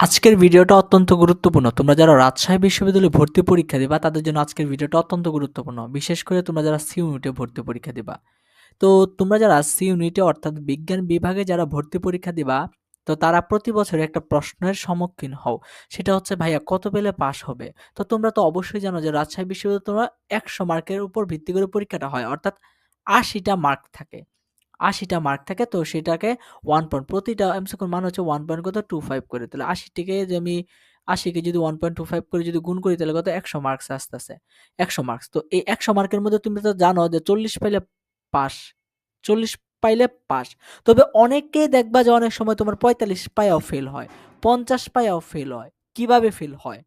আজকের ভিডিওটা অত্যন্ত গুরুত্বপূর্ণ। তোমরা যারা রাজশাহী বিশ্ববিদ্যালয়ে ভর্তি পরীক্ষা দিবা, তাদের জন্য আজকের ভিডিওটা অত্যন্ত গুরুত্বপূর্ণ। বিশেষ করে তোমরা যারা সি ইউনিটে ভর্তি পরীক্ষা দিবা। তো তোমরা যারা সি ইউনিটে অর্থাৎ বিজ্ঞান বিভাগে যারা ভর্তি পরীক্ষা দিবা, তো তারা প্রতি বছর একটা প্রশ্নের সম্মুখীন হও। সেটা হচ্ছে ভাইয়া কত পেলে পাশ হবে? তো তোমরা তো অবশ্যই জানো যে রাজশাহী বিশ্ববিদ্যালয়ে তোমরা ১০০ মার্কের উপর ভিত্তি করে পরীক্ষাটা হয়। অর্থাৎ আশিটা মার্ক থাকে। ৮০ টা মার্ক থাকে, তো সেটাকে ওয়ান পয়েন্ট প্রতিটা এমসিকিউর মান হচ্ছে ওয়ান পয়েন্ট কত 25 করে। তাহলে ৮০ টিকে যে আমি ৮০ কে যদি 1.25 করে যদি গুণ করি, তাহলে কত ১০০ মার্কস আসতেছে। ১০০ মার্কস। তো এই ১০০ মার্কের মধ্যে তুমি তো জানো যে ৪০ পাইলে পাস। ৪০ পাইলে পাস। তবে অনেকেই দেখবা যে অনেক সময় তোমার ৪৫ পাইয়াও ফেল হয়। ৫০ পাইয়াও ফেল হয়। কীভাবে ফেল হয়?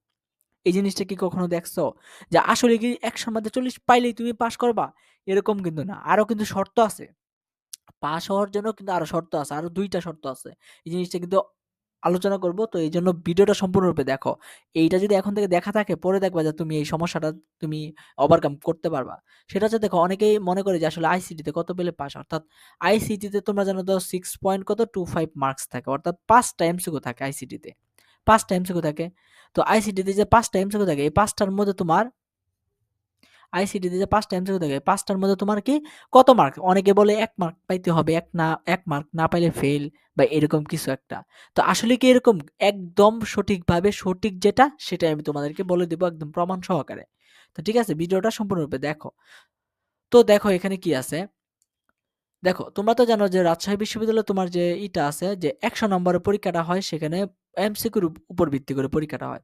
এই জিনিসটা কি কখনো দেখছ? যে আসলে কি ১০০ র মধ্যে ৪০ পাইলেই তুমি পাস করবা? এরকম কিন্তু না। আরও কিন্তু শর্ত আছে। পাস হওয়ার জন্য কিন্তু আরও শর্ত আছে। আরও দুইটা শর্ত আছে। এই জিনিসটা কিন্তু আলোচনা করব। তো এই জন্য ভিডিওটা সম্পূর্ণরূপে দেখো। এইটা যদি এখন থেকে দেখা থাকে, পরে দেখবা যে তুমি এই সমস্যাটা তুমি ওভারকাম করতে পারবা। সেটা হচ্ছে দেখো, অনেকেই মনে করে যে আসলে আইসিটিতে কত পেলে পাস অর্থাৎ আইসিটিতে তোমরা জানো তো 6 পয়েন্ট কত 25 মার্কস থাকে। অর্থাৎ ৫ টা এমসিকিউ থাকে আইসিটিতে। ৫ টা এমসিকিউ থাকে। তো আইসিটিতে যে ৫ টা এমসিকিউ থাকে, এই পাঁচটার মধ্যে তোমার আইসিটিতে যে ৫ টা এমসিকিউ থাকে ৫ টার মধ্যে তোমার কি, কত মার্ক? অনেকে বলে এক মার্ক পাইতে হবে। এক না, এক মার্ক না পাইলে ফেল বা এরকম কিছু একটা। তো আসলে কি এরকম একদম সঠিকভাবে সঠিক যেটা, সেটাই আমি তোমাদেরকে বলে দেবো একদম প্রমাণ সহকারে। তো ঠিক আছে? ভিডিওটা সম্পূর্ণরূপে দেখো। তো দেখো এখানে কি আছে? দেখো, তোমরা তো জানো যে রাজশাহী বিশ্ববিদ্যালয়ে তোমার যে ইটা আছে, যে ১০০ নম্বরের পরীক্ষাটা হয়, সেখানে এমসিকিউর উপর ভিত্তি করে পরীক্ষাটা হয়।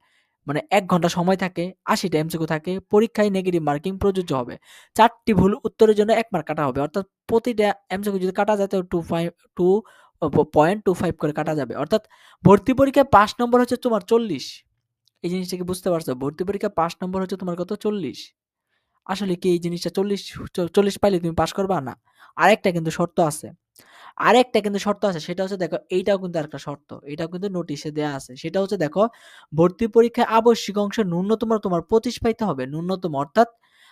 মানে এক ঘণ্টা সময় থাকে, ৮০ টা এমসিকিউ থাকে। পরীক্ষায় নেগেটিভ মার্কিং প্রযোজ্য হবে। চারটি ভুল উত্তরের জন্য এক মার্ক কাটা হবে। অর্থাৎ প্রতিটা এমসিকিউ যদি কাটা যায় তো 2 ফাই 2 ও প পয়েন্ট 25 করে কাটা যাবে। অর্থাৎ ভর্তি পরীক্ষায় পাস নম্বর হচ্ছে তোমার ৪০। এই জিনিসটা কি বুঝতে পারছ? ভর্তি পরীক্ষায় পাস নম্বর হচ্ছে তোমার কত ৪০। আসলে কি এই জিনিসটা ৪০ চ ৪০ পাইলে তুমি পাস করবা? না। আরেকটা কিন্তু শর্ত আছে। আরেকটা কিন্তু শর্ত আছে সেটা হচ্ছে দেখো এইটাও কিন্তু আরেকটা শর্ত। এটাও কিন্তু নোটিশে দেয়া আছে। সেটা হচ্ছে দেখো ভর্তি পরীক্ষায় আবশ্যিক অংশে ন্যূনতম তোমার ২৫ পাইতে হবে। ন্যূনতম অর্থাৎ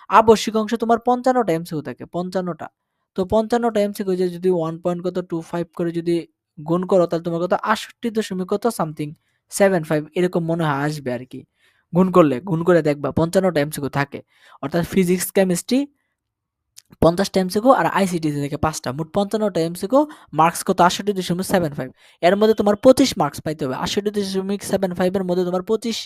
আবশ্যিক অংশ তোমার ৫৫ টা এমসিকিউ থাকে। ৫৫ টা। তো ৫৫ টা এমসিকিউ যে যদি ওয়ান পয়েন্ট কত 25 করে যদি গুণ করো তাহলে তোমার কত ৬৮ দশমিক কত সামথিং 75 এরকম মনে হয় আসবে আরকি। গুণ করলে, গুণ করে দেখবা ৫৫ টা এমসিকিউ থাকে। অর্থাৎ ফিজিক্স, কেমিস্ট্রি ৫০ টা এমসিকিউ আর আইসিটিতে থেকে ৫ টা। মোট ৫৫ টা এমসিকিউ মার্কস কত ৬৮.75 এর মধ্যে তোমার ২৫ মার্কস পাইতে হবে। আষট্টি দশমিক সেভেন ফাইভের মধ্যে তোমার ২৫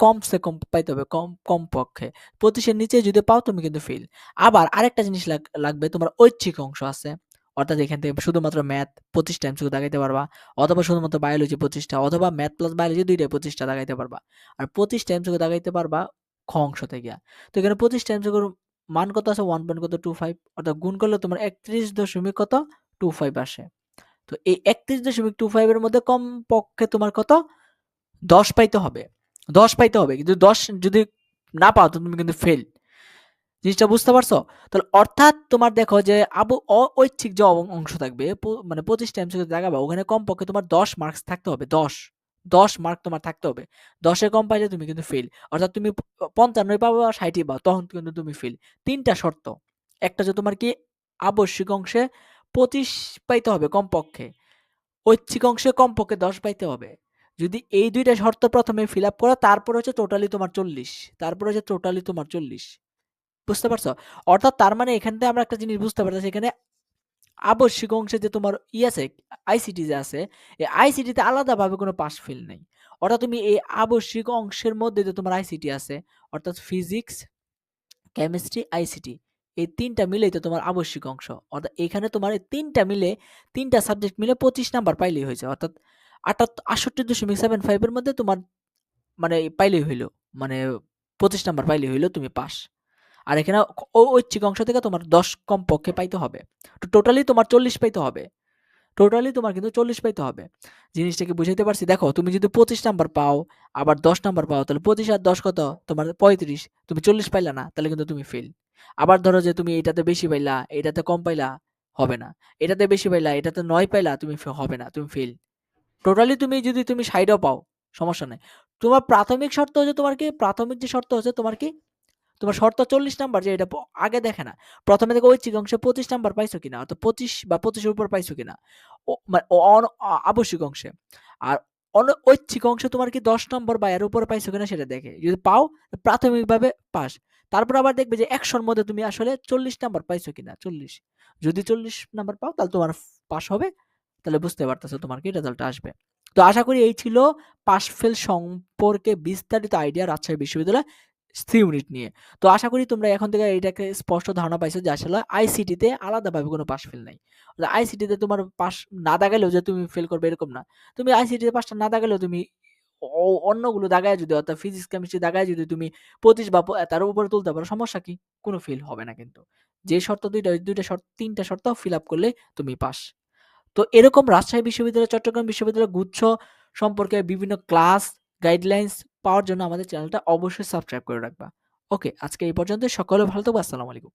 কমসে কম পাইতে হবে, কম, কমপক্ষে। ২৫ এর নিচে যদি পাও তুমি কিন্তু ফেল। আবার আরেকটা জিনিস লাগ, লাগবে, তোমার ঐচ্ছিক অংশ আছে। অর্থাৎ এখান থেকে শুধুমাত্র ম্যাথ ২৫ টা এমসিকিউ দাগাইতে পারবা। অথবা শুধুমাত্র বায়োলজি ২৫ টা অথবা ম্যাথ প্লাস বায়োলজি ২ টাই ২৫ দাগাইতে পারবা। আর ২৫ টা এমসিকিউ দাগাইতে পারবা খ অংশ থেকে। তো এখানে ২৫ টা এমসিকিউর মান কত আছে ওয়ান পয়েন্ট কত 25 অর্থাৎ গুণ করলে তোমার ৩১ দশমিক কত 25 আসে। তো এই ৩১.25 এর মধ্যে কমপক্ষে তোমার কত ১০ পাইতে হবে। ১০ পাইতে হবে। কিন্তু ১০ যদি না পাও, তো তুমি কিন্তু ফেল। জিনিসটা বুঝতে পারছ? তাহলে অর্থাৎ তোমার দেখো যে আবু অঐচ্ছিক যে অংশ থাকবে মানে ২৫ টা এমসিকিউ দাগাবা ওখানে কমপক্ষে তোমার ১০ মার্কস থাকতে হবে ১০। ১০ মার্ক তোমার থাকতে হবে। ১০ এর কম পাইলে তুমি কিন্তু ফেল। অর্থাৎ তুমি প ৫৫ ই পাবা ৬০ ই পাও তখন কিন্তু তুমি ফেল। তিনটা শর্ত। একটা যে তোমার কি আবশ্যিক অংশে ২৫ পাইতে হবে কমপক্ষে। ঐচ্ছিক অংশে কমপক্ষে ১০ পাইতে হবে। যদি এই দুইটা শর্ত প্রথমে ফিল আপ করো, তারপর হচ্ছে টোটালি তোমার ৪০। তারপর হচ্ছে টোটালি তোমার ৪০। বুঝতে পারছ? অর্থাৎ তার মানে এখান থেকে আমরা একটা জিনিস বুঝতে পারতেছি, এখানে আবশ্যিক অংশে যে তোমার ই আছে আইসিটি যে আছে এই আইসিটিতে আলাদাভাবে কোনো পাস ফেল নাই। অর্থাৎ তুমি এই আবশ্যিক অংশের মধ্যে যে তোমার আইসিটি আছে অর্থাৎ ফিজিক্স, কেমিস্ট্রি, আইসিটি এই তিনটা মিলেই তো তোমার আবশ্যিক অংশ। অর্থাৎ এখানে তোমার এই ৩ টা মিলে তিনটা সাবজেক্ট মিলে ২৫ নাম্বার পাইলেই হয়েছে। অর্থাৎ আটাত ৬৮.75 এর মধ্যে তোমার মানে পাইলেই হইল। মানে ২৫ নাম্বার পাইলেই হইল তুমি পাস। আর এখানে ঐচ্ছিক অংশ থেকে তোমার ১০ কমপক্ষে পাইতে হবে। তো টোটালি তোমার ৪০ পাইতে হবে। টোটালি তোমার কিন্তু ৪০ পাইতে হবে। জিনিসটাকে বুঝাইতে পারছি? দেখো তুমি যদি ২৫ নাম্বার পাও আবার ১০ নাম্বার পাও তাহলে ২৫ আর ১০ কত? তোমার ৩৫ তুমি ৪০ পাইলা না তাহলে কিন্তু তুমি ফেল। আবার ধরো যে তুমি এটাতে বেশি পাইলা, এটাতে কম পাইলা, হবে না। এটাতে বেশি পাইলা, এটাতে নয় পাইলা, তুমি হবে না, তুমি ফেল। টোটালি তুমি যদি তুমি সাইডও পাও সমস্যা নাই। তোমার প্রাথমিক শর্ত হচ্ছে তোমার কি প্রাথমিক যে শর্ত হচ্ছে তোমার কি তোমার শর্ত ৪০ নাম্বার যে এটা আগে দেখে না। ১ম এ দেখে ঐচ্ছিক অংশে ২৫ নাম্বার পাইছো কিনা? অর্থাৎ ২৫ বা পঁচিশের উপর পাইছো কিনা? মানে আবশ্যিক অংশে। আর ঐচ্ছিক অংশ তোমার কি ১০ নম্বর বা এর উপরে পাইছো কিনা সেটা দেখে। যদি পাও, প্রাথমিকভাবে পাস। তারপর আবার দেখবে যে একশোর মধ্যে তুমি আসলে ৪০ নাম্বার পাইছো কিনা ৪০। যদি ৪০ নাম্বার পাও, তাহলে তোমার পাস হবে। তাহলে বুঝতে পারতেছো তোমার কি রেজাল্ট আসবে। তো আশা করি এই ছিল পাস ফেল সম্পর্কে বিস্তারিত আইডিয়া রাজশাহী বিশ্ববিদ্যালয় ইউনিট নিয়ে। তো আশা করি তোমরা এখন থেকে এটাকে স্পষ্ট ধারণা পাইছো যে আসলে আইসিটিতে আলাদাভাবে কোনো পাস ফেল নাই। আইসিটিতে তোমার পাস না দাগাইলেও যে তুমি ফেল করবে এরকম না। তুমি আইসিটিতে পাসটা না দাগাইলেও তুমি অন্যগুলো দাগায় যদি অর্থাৎ ফিজিক্স, কেমিস্ট্রি দাগায় যদি তুমি ২৫ বা তার উপরে তুলতে পারো সমস্যা কি? কোনো ফেল হবে না কিন্তু। যে শর্ত ২ টা ওই ২ টা শর্ত ৩ টা শর্ত ফিল আপ করলে তুমি পাস। তো এরকম রাজশাহী বিশ্ববিদ্যালয়, চট্টগ্রাম বিশ্ববিদ্যালয় গুচ্ছ সম্পর্কে বিভিন্ন ক্লাস, গাইডলাইনস পাওয়ার জন্য আমাদের চ্যানেলটা অবশ্যই সাবস্ক্রাইব করে রাখবা। ওকে, আজকে এই পর্যন্ত সকলে ভালো থাকব আসসালামু আলাইকুম।